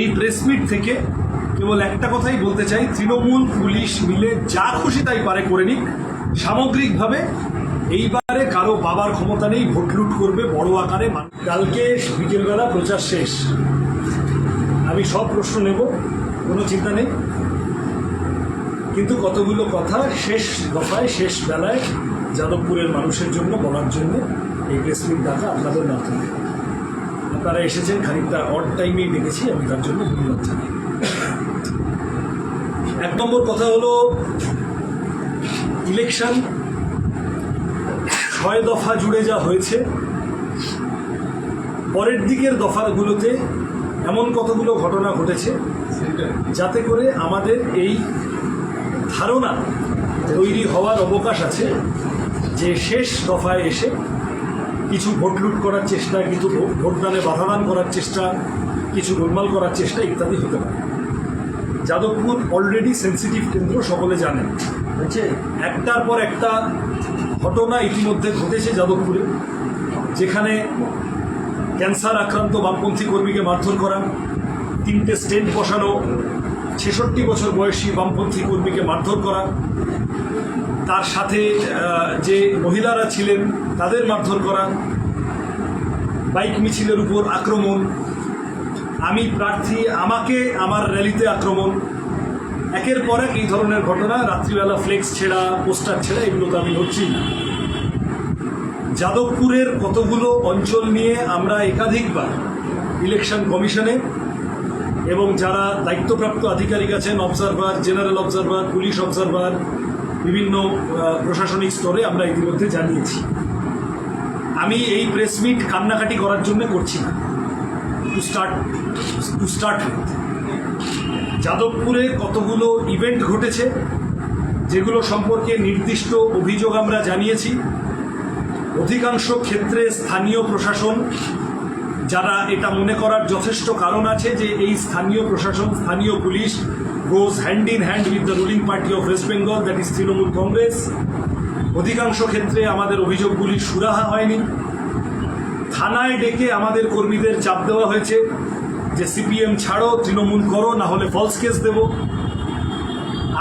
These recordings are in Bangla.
এই প্রেস মিট থেকে কেবল একটা কথাই বলতে চাই, তৃণমূল, পুলিশ মিলে যা খুশি তাই পারে করে নিক। সামগ্রিকভাবে এইবারে কারও বাবার ক্ষমতা নেই, ভোট লুট করবে, বড় আকারে কালকে বিকেলবেলা প্রচার শেষ। আমি সব প্রশ্ন নেব, কোনো চিন্তা নেই। কিন্তু কতগুলো কথা শেষ দফায়, শেষ বেলায় যাদবপুরের মানুষের জন্য বলার জন্য এই প্রেস মিট ডাকা আপনাদের মাধ্যমে। আপনারা এসেছেন, খানিকটা অড টাইমেই ডেকেছি আমি তার জন্য ধন্যবাদ জানাই। এক নম্বর কথা হলো ইলেকশন ছয় দফা জুড়ে যা হয়েছে, পরের দিকের দফাগুলোতে এমন কতগুলো ঘটনা ঘটেছে, যাতে করে আমাদের এই ধারণা তৈরি হওয়ার অবকাশ আছে যে শেষ দফায় এসে কিছু ভোট লুট করার চেষ্টা, কিছু ভোটদানে বাধাদান করার চেষ্টা, কিছু গোলমাল করার চেষ্টা ইত্যাদি হতে পারে। যাদবপুর অলরেডি সেন্সিটিভ কেন্দ্র সকলে জানেন হচ্ছে একটার পর একটা ঘটনা ইতিমধ্যে ঘটেছে যাদবপুরে, যেখানে ক্যান্সার আক্রান্ত বামপন্থী কর্মীকে মারধর করা, তিনটে স্টেন্ট বসানো, ছেষট্টি বছর বয়সী বামপন্থী কর্মীকে মারধর করা তার সাথে যে মহিলারা ছিলেন, তাদের মারধর করা, বাইক মিছিলের উপর আক্রমণ, আমি প্রার্থী, আমাকে আমার র্যালিতে আক্রমণ, একের পর এক এই ধরনের ঘটনা, রাত্রিবেলা ফ্লেক্স ছেঁড়া, পোস্টার ছেঁড়া, এগুলো তো আমি হচ্ছি না। যাদবপুরের কতগুলো অঞ্চল নিয়ে আমরা একাধিকবার ইলেকশন কমিশনে এবং যারা দায়িত্বপ্রাপ্ত আধিকারিক আছেন observer general observer police observer বিভিন্ন প্রশাসনিক স্তরে আমরা ইতিমধ্যে জানিয়েছি। আমি এই প্রেস মিট কান্নাকাটি করার জন্য করছি না। টু স্টার্ট টু স্টার্ট যাদবপুরে কতগুলো ইভেন্ট ঘটেছে, যেগুলো সম্পর্কে নির্দিষ্ট অভিযোগ আমরা জানিয়েছি। অধিকাংশ ক্ষেত্রে স্থানীয় প্রশাসন যারা এটা মনে করার যথেষ্ট কারণ আছে যে এই স্থানীয় প্রশাসন, স্থানীয় police goes hand in hand with the ruling party of West Bengal that is Trinamool Congress অধিকাংশ ক্ষেত্রে আমাদের অভিযোগগুলি সুরাহা হয়নি। থানায় ডেকে আমাদের কর্মীদের চাপ দেওয়া হয়েছে যে সিপিএম ছাড়ো, তৃণমূল করো, না হলে ফলস কেস দেব।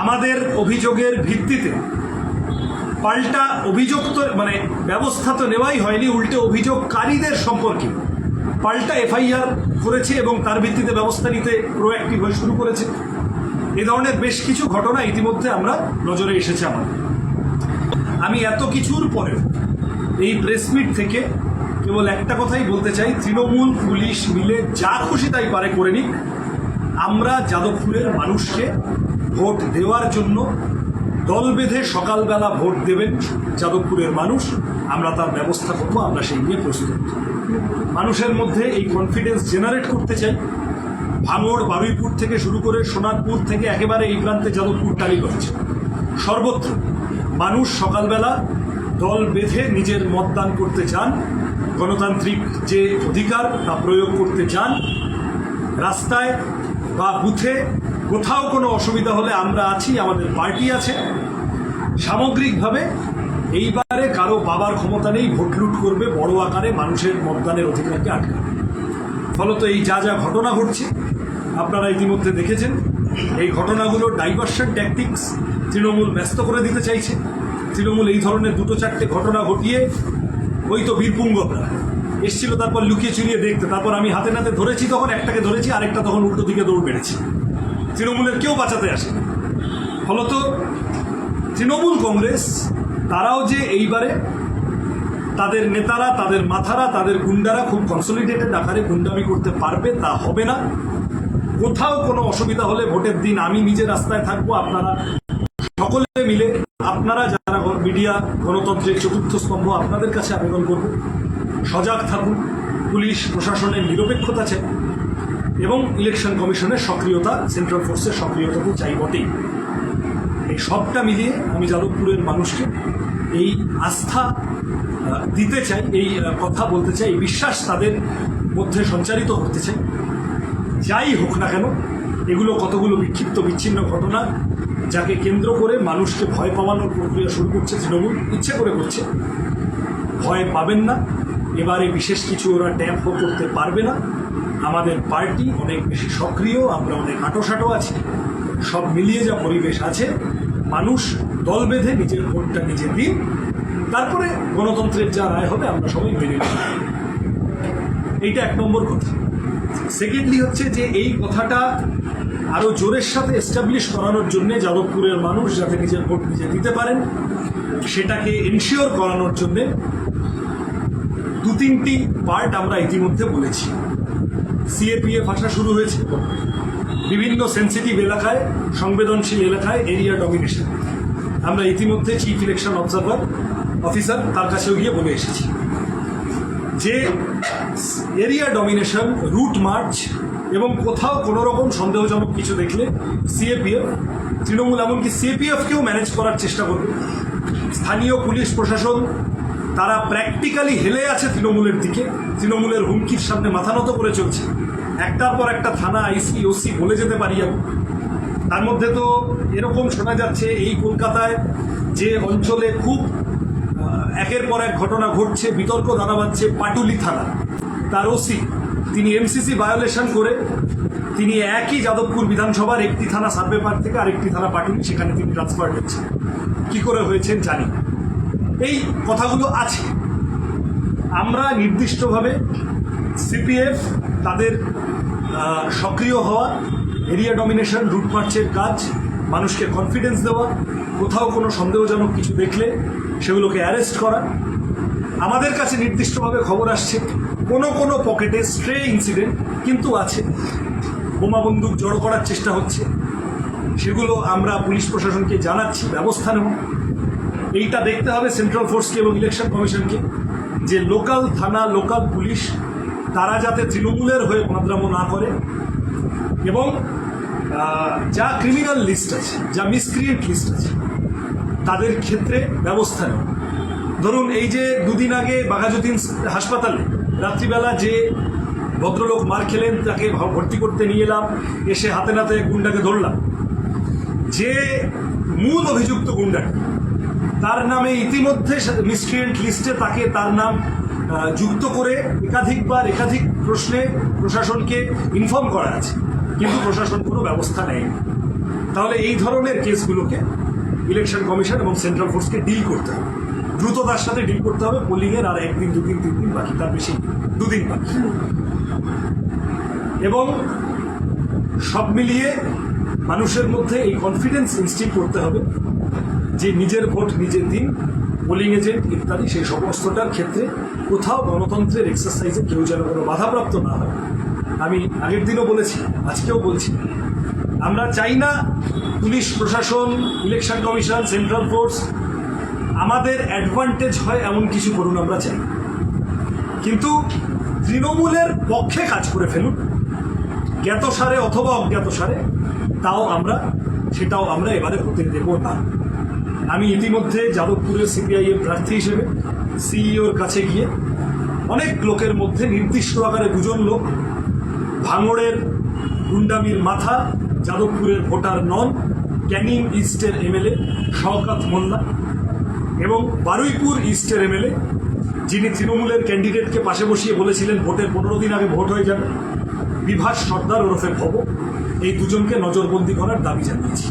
আমাদের অভিযোগের ভিত্তিতে পাল্টা অভিযোগ তো মানে ব্যবস্থা তো নেওয়াই হয়নি, উল্টে অভিযোগকারীদের সম্পর্কে পাল্টা এফআইআর করেছে এবং তার ভিত্তিতে ব্যবস্থা নিতে প্রোঅ্যাক্টিভ হয়ে শুরু করেছে। এ ধরনের বেশ কিছু ঘটনা ইতিমধ্যে আমরা নজরে এসেছে আমাদের। আমি এত কিছুর পরেও এই প্রেসমিট থেকে কেবল একটা কথাই বলতে চাই, তৃণমূল পুলিশ মিলে যা খুশি তাই পারে করে নিক। আমরা যাদবপুরের মানুষকে ভোট দেওয়ার জন্য দল বেঁধে সকালবেলা ভোট দেবেন যাদবপুরের মানুষ, আমরা তার ব্যবস্থা করব, আমরা সেই নিয়ে প্রস্তুত। মানুষের মধ্যে এই কনফিডেন্স জেনারেট করতে চাই। ভাঙড়, বারুইপুর থেকে শুরু করে সোনারপুর থেকে একেবারে এই প্রান্তে যাদবপুর টালিগঞ্জ সর্বত্র মানুষ সকালবেলা দল বেঁধে নিজের মতদান করতে চান, গণতান্ত্রিক যে অধিকার তা প্রয়োগ করতে চান। রাস্তায় বা বুথে কোথাও কোনো অসুবিধা হলে আমরা আছি, আমাদের পার্টি আছে। সামগ্রিকভাবে এইবারে কারও বাবার ক্ষমতা নেই, ভোট লুট করবে, বড় আকারে মানুষের মতদানের অধিকারকে আটকাবে। ফলত এই যা যা ঘটনা ঘটছে, আপনারা ইতিমধ্যে দেখেছেন, এই ঘটনাগুলো ডাইভার্সন ট্যাকটিক্স তৃণমূল ব্যস্ত করে দিতে চাইছে। তৃণমূল এই ধরনের দুটো চারটে ঘটনা ঘটিয়ে, ওই তো বীরপুঙ্গরা এসছিল, তারপর লুকিয়ে চুরিয়ে দেখতে, তারপর আমি হাতে নাতে ধরেছি তখন, একটাকে ধরেছি, আরেকটা তখন উল্টো দিকে দৌড় বেড়েছি। তৃণমূলের কেউ বাঁচাতে আসে ফলত তৃণমূল কংগ্রেস তারাও যে এইবারে তাদের নেতারা, তাদের মাথারা, তাদের গুন্ডারা খুব কনসলিডেটেড আকারে গুন্ডামি করতে পারবে, তা হবে না। কোথাও কোনো অসুবিধা হলে ভোটের দিন আমি নিজে রাস্তায় থাকব, আপনারা সকলে মিলে, আপনারা যারা মিডিয়া, গণতন্ত্রের চতুর্থ স্তম্ভ, আপনাদের কাছে আবেদন করব। সজাগ থাকুন, পুলিশ প্রশাসনের নিরপেক্ষতা চাই এবং ইলেকশন কমিশনের সক্রিয়তা, সেন্ট্রাল ফোর্সের সক্রিয়তা তো চাই বটেই। এই সবটা মিলিয়ে আমি যাদবপুরের মানুষকে এই আস্থা দিতে চাই, এই কথা বলতে চাই, এই বিশ্বাস তাদের মধ্যে সঞ্চারিত করতে চাই। যাই হোক না কেন, এগুলো কতগুলো বিক্ষিপ্ত, বিচ্ছিন্ন ঘটনা, যাকে কেন্দ্র করে মানুষকে ভয় পাওয়ানোর প্রক্রিয়া শুরু করছে তৃণমূল, ইচ্ছে করে করছে, ভয় পাবেন না। এবারে বিশেষ কিছু ওরা ট্যাপ করতে পারবে না। আমাদের পার্টি অনেক বেশি সক্রিয়, আমরা অনেক আটোসাটো আছি, সব মিলিয়ে যা পরিবেশ আছে মানুষ দল বেঁধে নিজের ভোটটা নিজে দিন, তারপরে গণতন্ত্রের যা রায় হবে আমরা সবাই মেনে নিই এইটা এক নম্বর কথা। সেকেন্ডলি হচ্ছে যে এই কথাটা আরও জোরের সাথে এস্টাবলিশ করানোর জন্য যাদবপুরের মানুষ যাতে নিজের ভোট নিজে দিতে পারেন, সেটাকে এনশিওর করানোর জন্য দু তিনটি পার্ট আমরা ইতিমধ্যে বলেছি। সিএপিএফ আসা শুরু হয়েছে। সেন্সিটিভ এলাকায়, সংবেদনশীল এলাকায় এরিয়া ডমিনেশন আমরা ইতিমধ্যে চিফ ইলেকশন অবজারভার অফিসার তার কাছেও গিয়ে বলে এসেছি। যে এরিয়া ডমিনেশন রুট মার্চ এবং কোথাও কোনো রকম সন্দেহজনক কিছু দেখলে সিএপিএফ তৃণমূল এমনকি সিএপিএফকেও ম্যানেজ করার চেষ্টা করবে। স্থানীয় পুলিশ প্রশাসন, তারা প্র্যাকটিক্যালি হেলে আছে তৃণমূলের দিকে। তৃণমূলের হুমকির সামনে মাথা নত করে চলছে। একটার পর একটা থানা আইসি ওসি বলে যেতে পারি তার মধ্যে তো এরকম শোনা যাচ্ছে, এই কলকাতায় যে অঞ্চলে খুব একের পর এক ঘটনা ঘটছে, বিতর্ক দানা বাঁধছে পাটুলি থানা। তার ওসি, তিনি এমসিসি ভায়োলেশন করে, তিনি একই যাদবপুর বিধানসভার একটি থানা সার্ভে পার্ক থেকে আরেকটি থানা পাটুলি, সেখানে তিনি ট্রান্সফার হচ্ছেন কি করে হয়েছেন জানি এই কথাগুলো আছে। আমরা নির্দিষ্টভাবে সিপিএফ তাদের সক্রিয় হওয়া এরিয়া ডমিনেশন রুট মার্চের কাজ, মানুষকে কনফিডেন্স দেওয়া, কোথাও কোনো সন্দেহজনক কিছু দেখলে সেগুলোকে অ্যারেস্ট করা। আমাদের কাছে নির্দিষ্টভাবে খবর আসছে, কোনো কোনো পকেটে স্ট্রে ইনসিডেন্ট কিন্তু আছে। বোমা বন্দুক জড়ো করার চেষ্টা হচ্ছে। সেগুলো আমরা পুলিশ প্রশাসনকে জানাচ্ছি, ব্যবস্থা নেব। এইটা দেখতে হবে সেন্ট্রাল ফোর্সকে এবং ইলেকশন কমিশনকে যে লোকাল থানা লোকাল পুলিশ তারা যাতে তৃণমূলের হয়ে মাদ্রামো না করে এবং যা ক্রিমিনাল লিস্ট আছে, যা মিসক্রিয়েন্ট লিস্ট আছে, তাদের ক্ষেত্রে ব্যবস্থা নেওয়া। ধরুন, এই যে দুদিন আগে বাঘাযতীন হাসপাতালে রাত্রিবেলা যে ভদ্রলোক মার খেলেন, তাকে ভর্তি করতে নিয়ে এলাম, এসে হাতে নাতে গুন্ডাকে ধরলাম। যে মূল অভিযুক্ত গুন্ডাটি, তার নামে ইতিমধ্যে মিসক্রিয়েন্ট লিস্টে তাকে তার নাম যুক্ত করে একাধিকবার একাধিক প্রশ্নে প্রশাসনকে ইনফর্ম করা আছে। কিন্তু প্রশাসন কোনো ব্যবস্থা নেয়নি। তাহলে এই ধরনের কেসগুলোকে ইলেকশন কমিশন এবং সেন্ট্রাল ফোর্সকে ডিল করতে হবে। দ্রুততার সাথে ডিল করতে হবে। পোলিংয়ের আর একদিন, দুদিন তিন দিন বাকি, তার বেশি দুদিন বাকি। এবং সব মিলিয়ে মানুষের মধ্যে এই কনফিডেন্স ইনস্টিল করতে হবে যে নিজের ভোট নিজের দিন পোলিং এজেন্ট ইত্যাদি সেই সমস্তটার ক্ষেত্রে কোথাও গণতন্ত্রের এক্সারসাইজে কেউ যেন কোনো বাধাপ্রাপ্ত না হয়। আমি আগের দিনও বলেছি, আজকেও বলছি। আমরা চাই না পুলিশ, প্রশাসন ইলেকশন কমিশন সেন্ট্রাল ফোর্স আমাদের অ্যাডভান্টেজ হয় এমন কিছু করুন আমরা চাই। কিন্তু তৃণমূলের পক্ষে কাজ করে ফেলুন। জ্ঞাতসারে অথবা অজ্ঞাতসারে, তাও আমরা, সেটাও আমরা এবারে হতে দেব না। আমি ইতিমধ্যে যাদবপুরের সিপিআইএম প্রার্থী হিসেবে সিইওর কাছে গিয়ে অনেক লোকের মধ্যে নির্দিষ্ট আকারে দুজন লোক, ভাঙড়ের গুন্ডামির মাথা, যাদবপুরের ভোটার নন, ক্যানিং ইস্টের এমএলএ শওকাত মোল্লা এবং বারুইপুর ইস্টের এমএলএ, যিনি তৃণমূলের ক্যান্ডিডেটকে পাশে বসিয়ে বলেছিলেন, ভোটের পনেরো দিন আগে ভোট হয়ে যাবে। বিভাস সর্দার ওরফে ভব, এই দুজনকে নজরবন্দি করার দাবি জানিয়েছি।